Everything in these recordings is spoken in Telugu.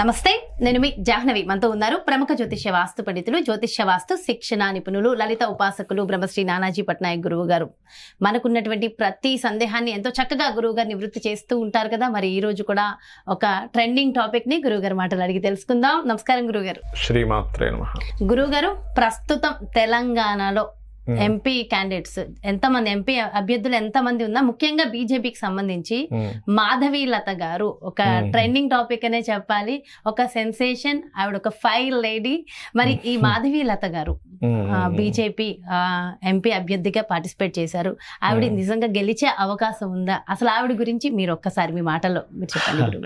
నమస్తే నేను మీ జాహ్నవి. మనతో ఉన్నారు ప్రముఖ జ్యోతిష్య వాస్తు పండితులు జ్యోతిష్య వాస్తు శిక్షణ నిపుణులు లలిత ఉపాసకులు బ్రహ్మశ్రీ నానాజీ పట్నాయక్ గురువు గారు. మనకున్నటువంటి ప్రతి సందేహాన్ని ఎంతో చక్కగా గురువు గారు నివృత్తి చేస్తూ ఉంటారు కదా. మరి ఈ రోజు కూడా ఒక ట్రెండింగ్ టాపిక్ని గురువు గారు మాటలు అడిగి తెలుసుకుందాం. నమస్కారం గురువు గారు. శ్రీమాత్రే గురువు గారు ప్రస్తుతం తెలంగాణలో ఎంపీ క్యాండిడేట్స్ ఎంతమంది ఎంపీ అభ్యర్థులు ఎంతమంది ఉన్నా ముఖ్యంగా బీజేపీకి సంబంధించి మాధవి లత గారు ఒక. ట్రెండింగ్ టాపిక్ అనే చెప్పాలి. ఒక సెన్సేషన్ ఆవిడ ఒక ఫైర్ లేడీ మరి ఈ. మాధవి లత గారు బీజేపీ ఎంపీ అభ్యర్థిగా పార్టిసిపేట్ చేశారు. ఆవిడ. నిజంగా గెలిచే అవకాశం ఉందా? అసలు ఆవిడ గురించి మీరు ఒక్కసారి మీ మాటల్లో మీరు గురుగారు.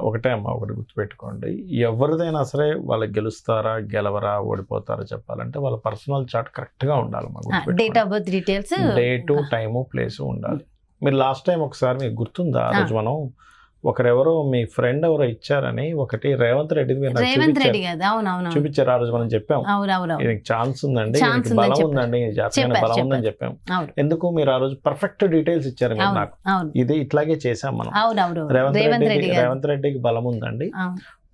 ఒకటే అమ్మ ఒకటి గుర్తుపెట్టుకోండి. ఎవరిదైనా సరే వాళ్ళు గెలుస్తారా గెలవరా ఓడిపోతారా చెప్పాలంటే వాళ్ళ పర్సనల్ చార్ట్ కరెక్ట్గా ఉండాలి date of birth details date time place ఉండాలి. మీరు లాస్ట్ టైం ఒకసారి మీకు గుర్తుందా? ఆ. రోజు మనం ఒకరెవరో మీ ఫ్రెండ్ ఎవరో ఇచ్చారని ఒకటి రేవంత్ రెడ్డి మీరు రేవంత్ రెడ్డి కదా అవునవును చూపించారు ఆ రోజు మనం చెప్పాం. దీనికి ఛాన్స్ ఉందండి బలం. ఉందండి జాతకానికి బలం ఉందని చెప్పాం. ఎందుకు? మీరు ఆ రోజు పర్ఫెక్ట్ డీటెయిల్స్ ఇచ్చారు మీరు నాకు. ఇది ఇట్లాగే చేసాం మనం. రేవంత్ రెడ్డి రేవంత్ రెడ్డికి బలం ఉందండి.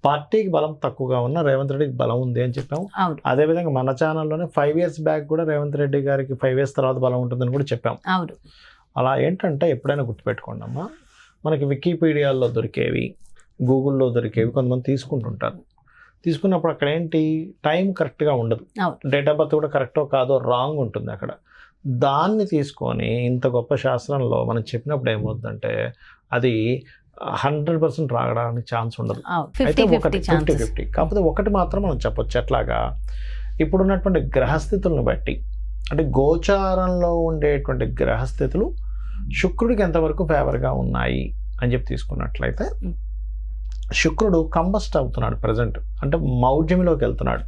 పార్టీకి బలం తక్కువగా ఉన్న రేవంత్ రెడ్డికి బలం ఉంది అని చెప్పాము అదేవిధంగా మన ఛానల్లోనే ఫైవ్ ఇయర్స్ బ్యాక్ కూడా రేవంత్ రెడ్డి గారికి ఫైవ్ ఇయర్స్ తర్వాత బలం ఉంటుందని కూడా చెప్పాం. అవును. అలా ఏంటంటే ఎప్పుడైనా గుర్తుపెట్టుకోండి అమ్మా మనకి వికీపీడియాలో దొరికేవి గూగుల్లో దొరికేవి కొంతమంది తీసుకుంటుంటారు. తీసుకున్నప్పుడు అక్కడ ఏంటి? టైం కరెక్ట్గా ఉండదు. డేట్ ఆఫ్ బర్త్ కూడా కరెక్టో కాదో రాంగ్ ఉంటుంది అక్కడ. దాన్ని తీసుకొని ఇంత గొప్ప శాస్త్రంలో మనం చెప్పినప్పుడు ఏమవుతుందంటే అది హండ్రెడ్ పర్సెంట్ రావడానికి ఛాన్స్ ఉండదు. అయితే ఒకటి ఫిఫ్టీ ఫిఫ్టీ. కాకపోతే ఒకటి మాత్రం మనం చెప్పొచ్చు. ఎట్లాగా? ఇప్పుడున్నటువంటి గ్రహస్థితులను బట్టి అంటే గోచారంలో ఉండేటువంటి గ్రహస్థితులు శుక్రుడికి ఎంతవరకు ఫేవర్గా ఉన్నాయి అని చెప్పి తీసుకున్నట్లయితే. శుక్రుడు కంబస్ట్ అవుతున్నాడు ప్రజెంట్ అంటే మౌఢ్యంలోకి వెళ్తున్నాడు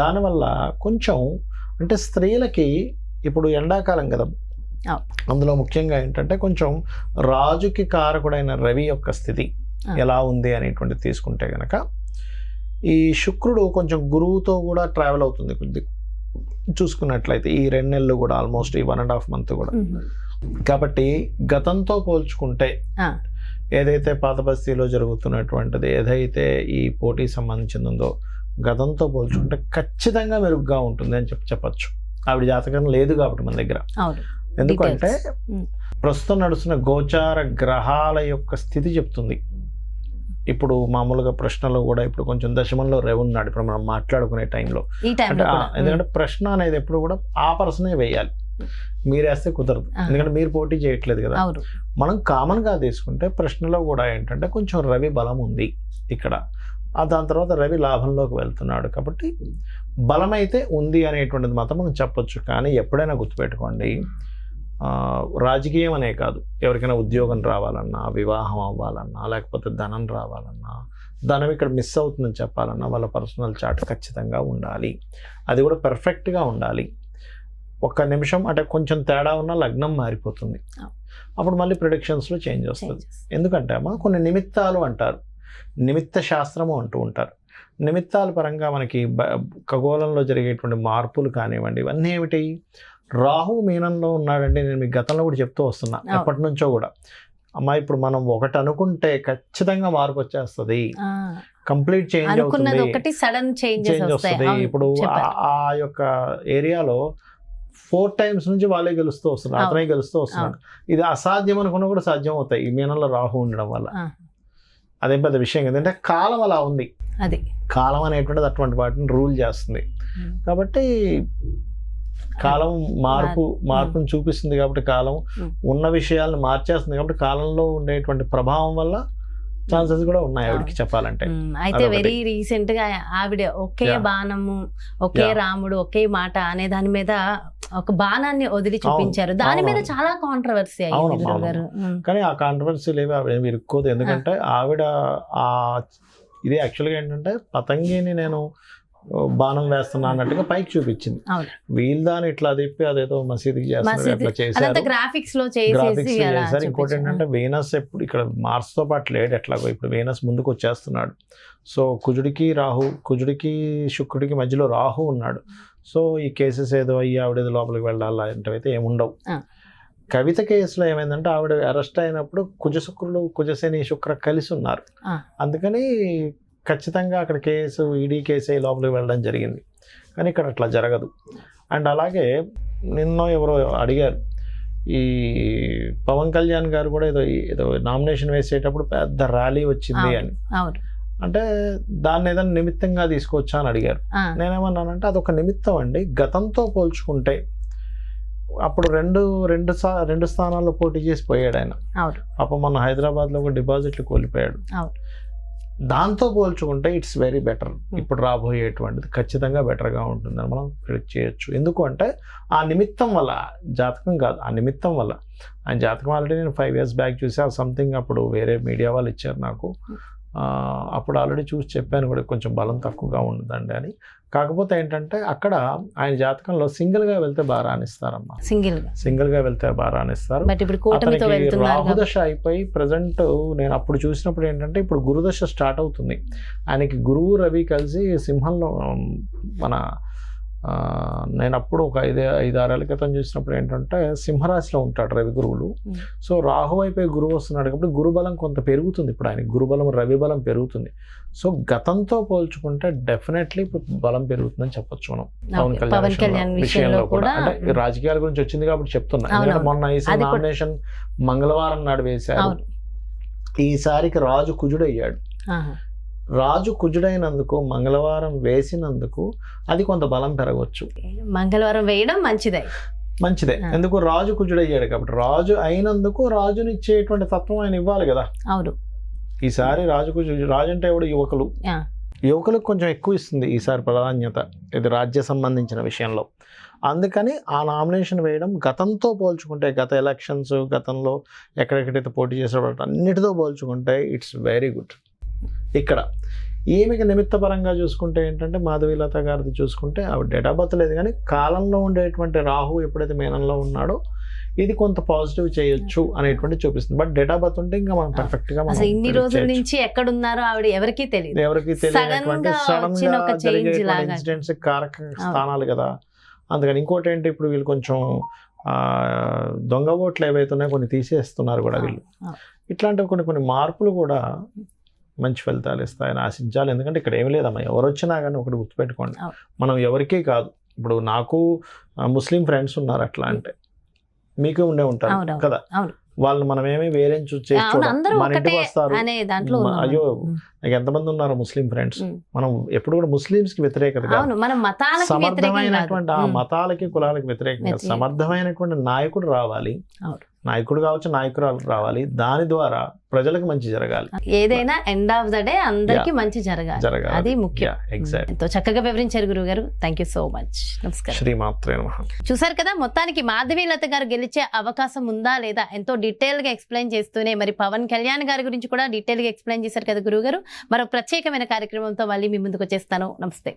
దానివల్ల కొంచెం అంటే స్త్రీలకి ఇప్పుడు ఎండాకాలం కదా. అందులో ముఖ్యంగా ఏంటంటే కొంచెం రాజుకి కారకుడైన రవి యొక్క స్థితి. ఎలా ఉంది అనేటువంటి తీసుకుంటే గనక ఈ శుక్రుడు కొంచెం గురువుతో కూడా ట్రావెల్ అవుతుంది కొద్ది చూసుకున్నట్లయితే ఈ రెండు నెలలు కూడా ఆల్మోస్ట్ ఈ వన్ అండ్ హాఫ్ మంత్ కూడా. కాబట్టి గతంతో పోల్చుకుంటే. ఏదైతే పాత బస్తీలో జరుగుతున్నటువంటిది ఏదైతే ఈ పోటీ సంబంధించింది ఉందో గతంతో పోల్చుకుంటే ఖచ్చితంగా మెరుగ్గా ఉంటుంది అని చెప్పి చెప్పచ్చు. ఆవిడ జాతకం లేదు కాబట్టి మన దగ్గర. ఎందుకంటే. ప్రస్తుతం నడుస్తున్న గోచార గ్రహాల యొక్క స్థితి చెప్తుంది. ఇప్పుడు మామూలుగా ప్రశ్నలో కూడా ఇప్పుడు కొంచెం దశమంలో రేవు ఉన్నాడు ఇప్పుడు మనం మాట్లాడుకునే టైంలో. అంటే ఎందుకంటే ప్రశ్న అనేది ఎప్పుడు కూడా ఆ పర్సనే వేయాలి. మీరేస్తే కుదరదు. ఎందుకంటే మీరు పోటీ చేయట్లేదు కదా. మనం కామన్గా తీసుకుంటే ప్రశ్నలో కూడా ఏంటంటే కొంచెం రవి బలం ఉంది ఇక్కడ. ఆ దాని తర్వాత రవి లాభంలోకి వెళ్తున్నాడు కాబట్టి బలం అయితే ఉంది అనేటువంటిది మాత్రం మనం చెప్పొచ్చు. కానీ ఎప్పుడైనా గుర్తుపెట్టుకోండి. రాజకీయం అనే కాదు. ఎవరికైనా ఉద్యోగం రావాలన్నా వివాహం అవ్వాలన్నా లేకపోతే ధనం రావాలన్నా ధనం ఇక్కడ మిస్ అవుతుందని చెప్పాలన్నా వాళ్ళ పర్సనల్ చార్ట్ ఖచ్చితంగా ఉండాలి. అది కూడా పెర్ఫెక్ట్గా ఉండాలి. ఒక్క నిమిషం అంటే కొంచెం తేడా ఉన్న లగ్నం మారిపోతుంది. అప్పుడు మళ్ళీ ప్రిడిక్షన్స్లో చేంజ్ వస్తుంది. ఎందుకంటే అమ్మా కొన్ని నిమిత్తాలు అంటారు. నిమిత్త శాస్త్రము అంటూ ఉంటారు. నిమిత్తాల పరంగా మనకి బ- ఖగోళంలో జరిగేటువంటి మార్పులు కానివ్వండి ఇవన్నీ ఏమిటి? రాహు మీనంలో ఉన్నాడండి నేను మీకు గతంలో కూడా చెప్తూ వస్తున్నా. ఎప్పటి నుంచో కూడా. అమ్మా ఇప్పుడు మనం ఒకటి అనుకుంటే ఖచ్చితంగా మార్పు వచ్చేస్తుంది. కంప్లీట్ చేంజ్ అవుతుంది. ఒకటి సడన్ చేంజ్ వస్తుంది. ఇప్పుడు. ఆ- యొక్క ఏరియాలో ఫోర్ టైమ్స్ నుంచి వాళ్ళే గెలుస్తూ వస్తున్నారు. అతనే గెలుస్తూ వస్తున్నాడు. ఇది అసాధ్యం అనుకున్నా కూడా సాధ్యం అవుతాయి ఈ మీనంలో రాహు ఉండడం వల్ల. అదేం పెద్ద విషయం ఏంటంటే కాలం అలా ఉంది. అది. కాలం అనేటువంటిది అటువంటి వాటిని రూల్ చేస్తుంది. కాబట్టి కాలం మార్పు మార్పును చూపిస్తుంది కాబట్టి కాలం. ఉన్న విషయాలను మార్చేస్తుంది కాబట్టి కాలంలో ఉండేటువంటి ప్రభావం వల్ల ఛాన్సెస్ కూడా ఉన్నాయి ఆవిడకి చెప్పాలంటే. అయితే. వెరీ రీసెంట్గా ఆవిడ ఒకే. బాణము ఒకే. రాముడు ఒకే మాట అనే దాని మీద ఒక బాణాన్ని వదిలి చూపించారు. దాని మీద. చాలా కాంట్రవర్సీ అయ్యింది కానీ ఆ కాంట్రవర్సీలు ఏవి ఆవిడ ఏమి ఇరుక్కోదు. ఎందుకంటే ఆవిడ ఆ ఇది యాక్చువల్గా ఏంటంటే పతంగిని నేను బాణం వేస్తున్నా అన్నట్టుగా పైకి చూపించింది. వీళ్ళు దాన్ని ఇట్లా తిప్పి అదేదో మసీదుకి అదంతా చేశారు గ్రాఫిక్స్లో చేశారు ఇంకోటి. ఏంటంటే వీనస్ ఎప్పుడు ఇక్కడ మార్స్తో పాటు లేడు ఎట్లాగో ఇప్పుడు వీనస్ ముందుకు వచ్చేస్తున్నాడు సో కుజుడికి రాహు కుజుడికి శుక్రుడికి మధ్యలో రాహు ఉన్నాడు సో ఈ కేసెస్ ఏదో అయ్యి ఆవిడ ఏదో లోపలికి వెళ్ళాలి అయితే ఏముండవు. కవిత కేసులో ఏమైందంటే ఆవిడ అరెస్ట్ అయినప్పుడు కుజ శుక్రుడు కుజశని శుక్ర కలిసి ఉన్నారు. అందుకని ఖచ్చితంగా అక్కడ కేసు ఈడీ కేసు లోపలికి వెళ్ళడం జరిగింది. కానీ ఇక్కడ అట్లా జరగదు. అండ్ అలాగే నిన్న ఎవరో అడిగారు. ఈ పవన్ కళ్యాణ్ గారు కూడా ఏదో ఏదో నామినేషన్ వేసేటప్పుడు పెద్ద ర్యాలీ వచ్చింది. అని. అంటే దాన్ని ఏదైనా నిమిత్తంగా తీసుకోవచ్చా అని అడిగారు. నేనేమన్నానంటే అదొక నిమిత్తం అండి. గతంతో పోల్చుకుంటే అప్పుడు రెండు రెండు రెండు స్థానాల్లో పోటీ చేసి పోయాడు ఆయన. పాపం మన హైదరాబాద్లో ఒక డిపాజిట్లు కోల్పోయాడు. దాంతో పోల్చుకుంటే ఇట్స్ వెరీ బెటర్ ఇప్పుడు రాబోయేటువంటిది ఖచ్చితంగా బెటర్గా ఉంటుందని మనం ప్రిడిక్ట్ చేయొచ్చు. ఎందుకు అంటే ఆ నిమిత్తం వల్ల జాతకం కాదు ఆ నిమిత్తం వల్ల. ఆ జాతకం ఆల్రెడీ నేను ఫైవ్ ఇయర్స్ బ్యాక్ చూసి సంథింగ్ అప్పుడు వేరే మీడియా వాళ్ళు ఇచ్చారు నాకు. ఆ, అప్పుడు ఆల్రెడీ చూసి చెప్పాను కూడా కొంచెం బలం తక్కువగా ఉండదండి అని. కాకపోతే ఏంటంటే అక్కడ ఆయన జాతకంలో సింగిల్గా వెళ్తే బాగా రాణిస్తారమ్మా. సింగిల్గా సింగిల్గా వెళ్తే బాగా రాణిస్తారు. రాహుదశ అయిపోయి ప్రజెంట్ నేను అప్పుడు చూసినప్పుడు ఏంటంటే ఇప్పుడు గురుదశ స్టార్ట్ అవుతుంది. ఆయనకి గురువు రవి కలిసి సింహంలో మన నేను అప్పుడు ఒక ఐదు ఐదు ఆరేళ్ళ క్రితం చూసినప్పుడు ఏంటంటే సింహరాశిలో ఉంటాడు రవి గురువులు. సో రాహు అయిపోయి గురువు వస్తున్నాడు కాబట్టి గురుబలం కొంత పెరుగుతుంది. ఇప్పుడు ఆయన గురుబలం రవి బలం పెరుగుతుంది. సో గతంతో పోల్చుకుంటే డెఫినెట్లీ ఇప్పుడు బలం పెరుగుతుందని చెప్పొచ్చు మనం. పవన్ కళ్యాణ్ విషయంలో. కూడా అంటే రాజకీయాల గురించి వచ్చింది కాబట్టి చెప్తున్నా. ఎందుకంటే మొన్న ఈ నామినేషన్ మంగళవారం నాడు వేశారు. ఈసారికి రాజు కుజుడయ్యాడు. ఆహా. రాజు కుజుడైనందుకు మంగళవారం వేసినందుకు అది కొంత బలం పెరగవచ్చు మంగళవారం వేయడం మంచిదే. మంచిదే. ఎందుకు? రాజు కుజుడయ్యాడు కాబట్టి. రాజు అయినందుకు రాజుని ఇచ్చేటువంటి తత్వం ఆయన ఇవ్వాలి కదా. అవును. ఈసారి రాజు కుజు రాజు అంటే ఎవడు? యువకులు. యువకులకు కొంచెం ఎక్కువ ఇస్తుంది ఈసారి ప్రాధాన్యత. ఇది రాజ్య సంబంధించిన విషయంలో. అందుకని ఆ నామినేషన్ వేయడం గతంతో పోల్చుకుంటే గత ఎలక్షన్స్ గతంలో ఎక్కడెక్కడైతే పోటీ చేసేవాళ్ళు అన్నిటితో పోల్చుకుంటే ఇట్స్ వెరీ గుడ్ ఇక్కడ. ఈమెకి నిమిత్తపరంగా చూసుకుంటే ఏంటంటే మాధవీలత గారిది చూసుకుంటే ఆవిడ డేట్ ఆఫ్ బర్త్ లేదు. కానీ కాలంలో ఉండేటువంటి రాహు ఎప్పుడైతే మేనంలో ఉన్నాడో ఇది కొంత పాజిటివ్ చేయొచ్చు అనేటువంటి చూపిస్తుంది. బట్ డేట్ ఆఫ్ బర్త్ ఉంటే ఇంకా మనం perfect గా మనం ఇన్ని రోజుల. నుంచి ఎక్కడున్నారో ఆవిడ ఎవరికీ తెలియదు. ఎవరికి తెలియనటువంటి గా సడన్గా. ఇన్సిడెంట్స్ కారక స్థానాలు కదా. అందుకని ఇంకోటి ఏంటి ఇప్పుడు వీళ్ళు కొంచెం దొంగ ఓట్లు ఏవైతే ఉన్నాయో కొన్ని తీసేస్తున్నారు కూడా వీళ్ళు. ఇట్లాంటి కొన్ని కొన్ని మార్పులు కూడా మంచి ఫలితాలు ఇస్తాయని ఆశించాలి ఎందుకంటే ఇక్కడ ఏమి లేదమ్మా ఎవరు వచ్చినా కానీ ఒకటి గుర్తుపెట్టుకోండి. మనం ఎవరికీ కాదు ఇప్పుడు నాకు ముస్లిం ఫ్రెండ్స్ ఉన్నారు అట్లా అంటే మీకు ఉండే ఉంటారు. కదా. వాళ్ళు మనం ఏమి వేరే మన ఇంటికి వస్తారు అయ్యో. నాకు ఎంతమంది ఉన్నారు ముస్లిం ఫ్రెండ్స్. మనం ఎప్పుడు కూడా ముస్లింస్కి వ్యతిరేకత. సమర్థమైనటువంటి ఆ. మతాలకి కులాలకి వ్యతిరేకంగా వ్యతిరేకం. సమర్థమైనటువంటి నాయకుడు రావాలి. నాయకుడు కావచ్చు నాయకురాలు రావాలి. దాని ద్వారా ప్రజలకు మంచి జరగాలి. ఏదైనా ఎండ్ ఆఫ్ ద డే అందరికి మంచి జరగాలి. జరగాలి. అది ముఖ్యం. ఎగ్జాక్ట్ ఎంతో చక్కగా వివరించారు గురువు గారు థ్యాంక్ యూ సో మచ్ నమస్కారం. శ్రీమాత్రే చూసారు కదా మొత్తానికి మాధవీలత గారు గెలిచే అవకాశం ఉందా లేదా ఎంతో డీటెయిల్గా ఎక్స్ప్లెయిన్ చేస్తూనే మరి పవన్ కళ్యాణ్ గారి గురించి కూడా డీటెయిల్గా ఎక్స్ప్లెయిన్ చేశారు కదా గురువు గారు మరో ప్రత్యేకమైన కార్యక్రమంతో మళ్ళీ మీ ముందుకు వచ్చేస్తాను. నమస్తే.